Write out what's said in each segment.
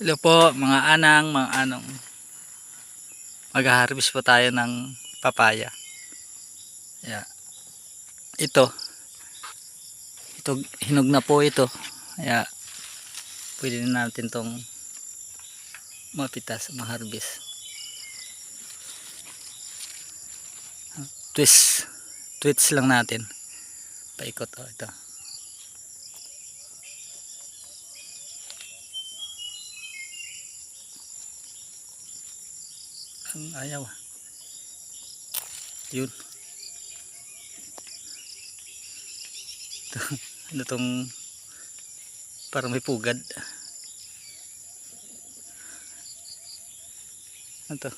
Hello po mga anang, mga anong. Mag-harvest po tayo ng papaya. Yeah. Ito. Ito, hinog na po ito. Kaya, pwede na natin tong mapitas, ma-harvest. Twist. Twist lang natin. Paikot. Oh, ito. Ayaw. ah. Yun. Ito, ano tong parang may pugad. Ano to?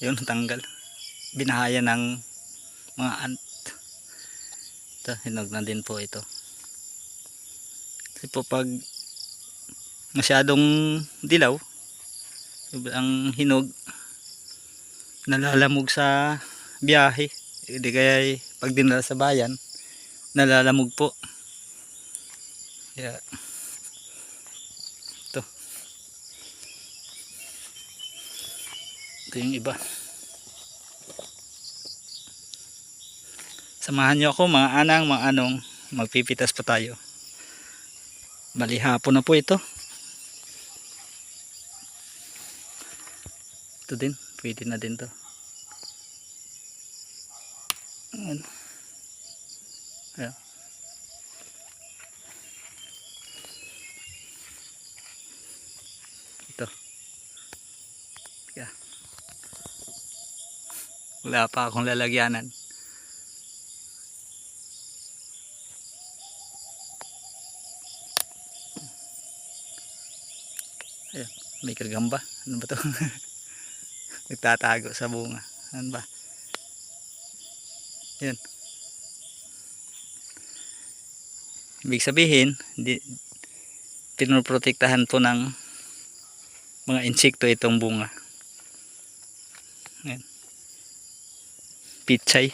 Yun, tanggal. Binahaya ng mga ant. Ito, hinog na din po ito. Kasi po pag masyadong dilaw, ang hinog nalalamog sa biyahe. Hindi kaya pag dinala sa bayan nalalamog po. Kaya ito. Ito yung iba. Samahan nyo ako mga anang mga anong magpipitas pa tayo. Bali hapon na po ito ito din. Pwede na din to. Ayan. Ayan. ito. Yeah. wala pa akong lalagyanan. Ayan, may kagamba. Ano ba to nagtatago sa bunga. Ano ba? Yun ibig sabihin di, pinoprotektahan po ng mga insekto itong bunga. Ayan. pichay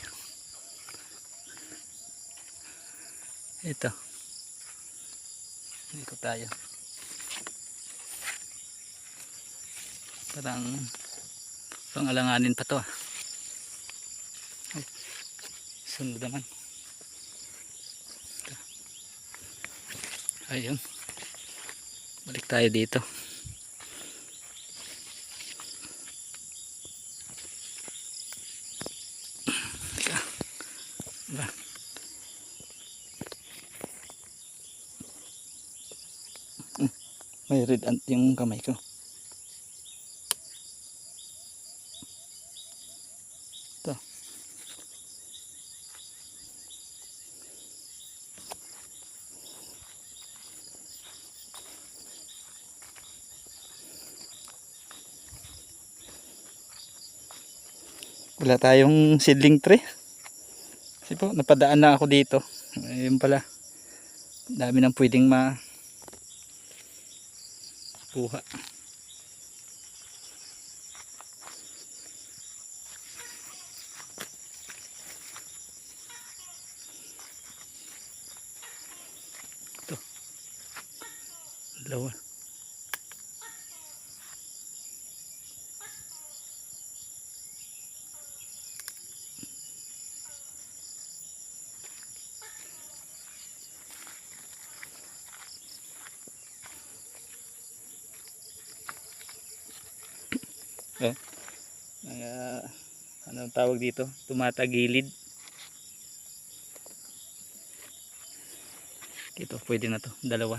ito. Ikot tayo. Parang pang alanganin pa to ah. Ay, sunod naman ayun balik tayo dito Teka. Ba? Hmm, may red ant yung kamay ko Ito. Wala tayong seedling tree. Kasi po, napadaan na ako dito. Ayun pala. Dami nang pwedeng ma kuha. Dalawa. Eh, uh, ano ang tawag dito? Tumatagilid. Ito, pwede na to. Dalawa.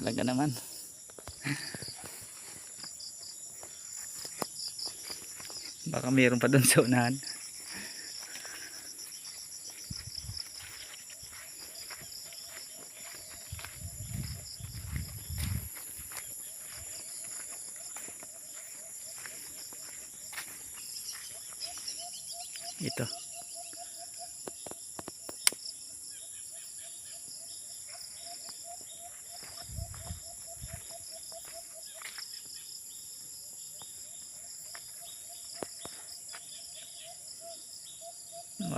talaga naman. Baka mayroon pa doon sa unahan. Ito.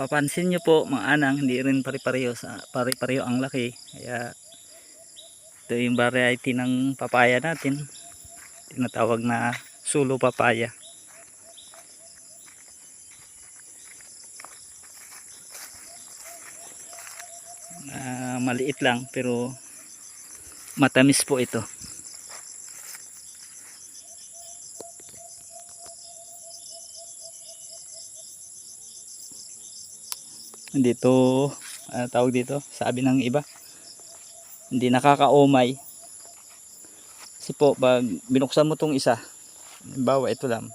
Mapapansin nyo po mga anang, hindi rin pare-pareho pare-pareho ang laki. Kaya ito yung variety ng papaya natin. Tinatawag na sulo papaya. Ah, maliit lang pero matamis po ito. Dito, ano tawag dito? Sabi ng iba, hindi nakakaumay. Kasi po, pag binuksan mo tong isa, bawa ito lang,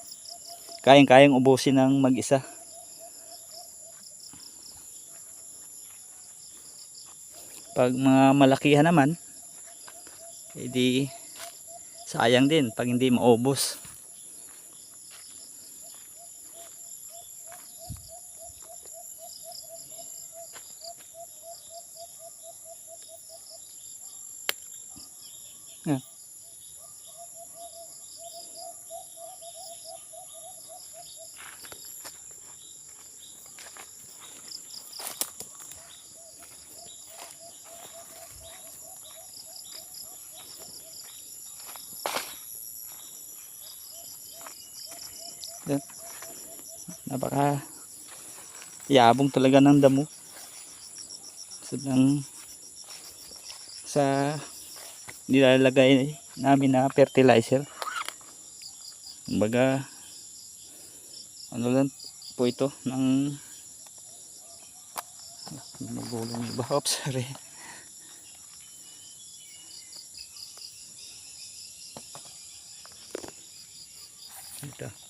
kayang-kayang ubusin ng mag-isa. Pag mga malakihan naman, edi sayang din pag hindi maubos. Napaka yabong talaga ng damo. So, ng, sa nilalagay namin na fertilizer. Kumbaga ano lang po ito ng magulong ba? Oops, sorry. Ito.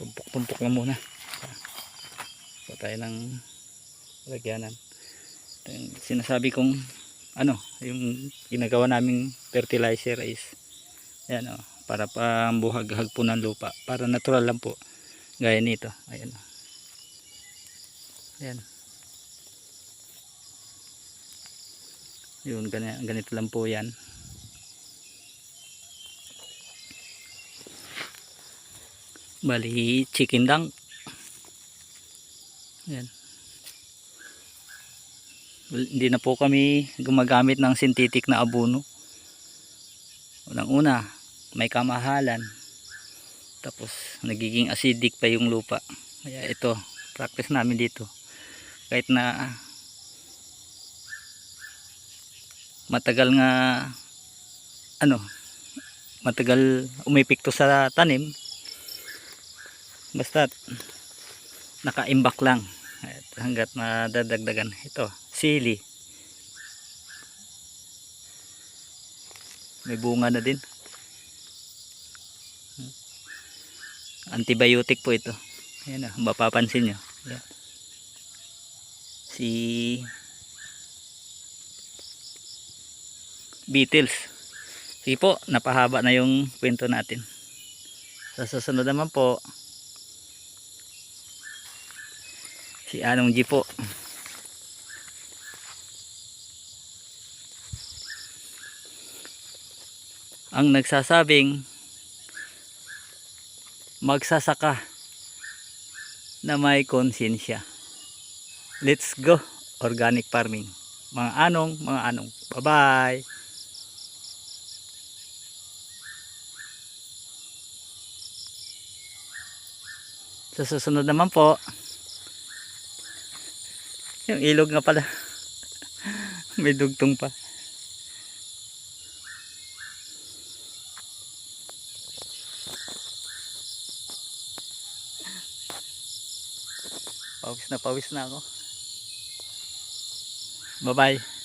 Tumpok-tumpok na muna. Pa tayo ng lagyanan. Sinasabi kong ano, yung ginagawa naming fertilizer is yan o, para pambuhag-hag po ng lupa. Para natural lang po. Gaya nito. Ayan o. Ayan. Yun, ganito lang po yan. Bali, chicken. Ayan. Well, hindi na po kami gumagamit ng synthetic na abono. Unang una, may kamahalan. Tapos nagiging acidic pa yung lupa. Kaya ito, practice namin dito. Kahit na matagal nga ano, matagal umipikto sa tanim. Basta nakaimbak lang. At hanggat madadagdagan ito sili. May bunga na din. Antibiotic po ito. Ayan na mapapansin nyo. Ayan. si beetles sige po napahaba na yung kwento natin. Sa susunod naman po si Anong G po. Ang nagsasabing magsasaka na may konsensya let's go organic farming. Mga anong mga anong. Bye bye sa susunod naman po yung ilog nga pala. May dugtong pa. Pawis na pawis na ako. Bye-bye.